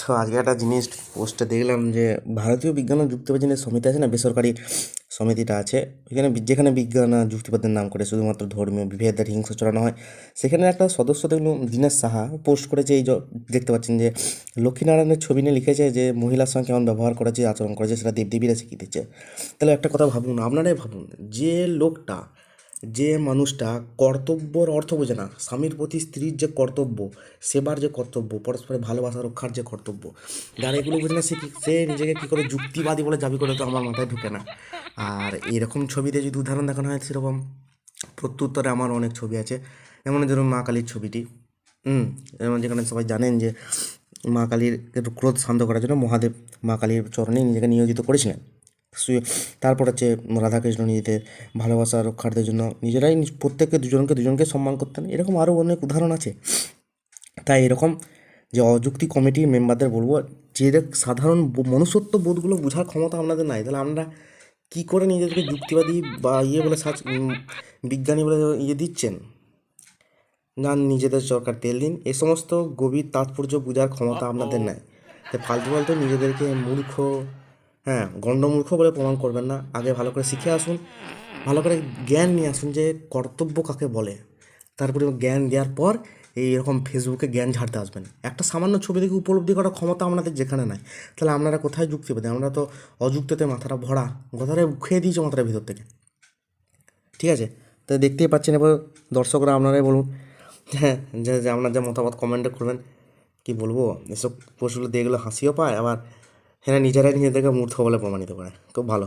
তো আজকে একটা জিনিস পোস্টে দেখলাম যে, ভারতীয় বিজ্ঞান ও যুক্তিবাদীদের সমিতি আছে না, বেসরকারি সমিতিটা আছে এখানে যেখানে বিজ্ঞান আর যুক্তিবাদের নাম করে শুধুমাত্র ধর্মীয় বিভেদের হিংসা চড়ানো হয়, সেখানে একটা সদস্য দেখলাম, দীনেশ সাহা পোস্ট করেছে এই দেখতে পাচ্ছেন যে, লক্ষ্মীনারায়ণের ছবি নিয়ে লিখেছে যে, মহিলার সঙ্গে কেমন ব্যবহার করেছে, আচরণ করেছে, সেটা দেবদেবীরা শিখিয়ে দিচ্ছে। তাহলে একটা কথা ভাবুন আপনারাই ভাবুন, যে লোকটা যে মানুষটা কর্তব্যর অর্থ বোঝে না, স্বামীর প্রতি স্ত্রীর যে কর্তব্য, সেবার যে কর্তব্য, পরস্পরের ভালোবাসা রক্ষার যে কর্তব্য, যারা এগুলো বোঝে না, সে সে নিজেকে কী করে যুক্তিবাদী বলে দাবি করে তো আমার মাথায় ঢুকে না। আর এরকম ছবিতে যদি উদাহরণ দেখানো হয় সেরকম, প্রত্যুত্তরে আমার অনেক ছবি আছে। যেমন ধরুন মা কালীর ছবিটি। হুম, যেমন যেখানে সবাই জানেন যে মা কালীর ক্রোধ শান্ত করার জন্য মহাদেব মা কালীর চরণে নিজেকে নিয়োজিত করেছিলেন। তারপর হচ্ছে রাধাকৃষ্ণ নিজেদের ভালোবাসা রক্ষার্থের জন্য নিজেরাই নিজ- প্রত্যেককে দুজনকে দুজনকে সম্মান করতেন এরকম আরও অনেক উদাহরণ আছে। তাই এরকম যে অযুক্তি কমিটির মেম্বারদের বলব, যে সাধারণ মনুষ্যত্ব বোধগুলো বোঝার ক্ষমতা আপনাদের নাই, তাহলে আমরা কী করে নিজেদেরকে যুক্তিবাদী বা ইয়ে বলে সাজ বিজ্ঞানী বলে ইয়ে দিচ্ছেন? না, নিজেদের সরকার তেল দিন। এ সমস্ত গভীর তাৎপর্য বোঝার ক্ষমতা আপনাদের নাই। তাই ফালতু ফালতু নিজেদেরকে মূর্খ হ্যাঁ গণ্ডমূর্খ বলে প্রমাণ করবেন না। আগে ভালো করে শিখে আসুন, ভালো করে জ্ঞান নিয়ে আসুন যে কর্তব্য কাকে বলে। তারপরে জ্ঞান দেওয়ার পর এই এরকম ফেসবুকে জ্ঞান ঝাড়তে আসবেন। একটা সামান্য ছবি দেখে উপলব্ধি করার ক্ষমতা আপনাদের যেখানে নাই। তাহলে আপনারা কোথায় যুক্তি পেতেন আমরা তো অযুক্তিতে মাথাটা ভরা কথাটা খেয়ে দিয়েছে মাথার ভিতর থেকে। ঠিক আছে? তো দেখতেই পাচ্ছেন এবার দর্শকরা আপনারাই বলুন হ্যাঁ যে আপনার যা মতামত কমেন্টে করবেন। কি বলব? এসব পোস্টগুলো দেখলে হাসিও পায়, আবার হ্যাঁ নিজেরাই নিজেদেরকে মূর্খ বলে প্রমাণিত করে। খুব ভালো।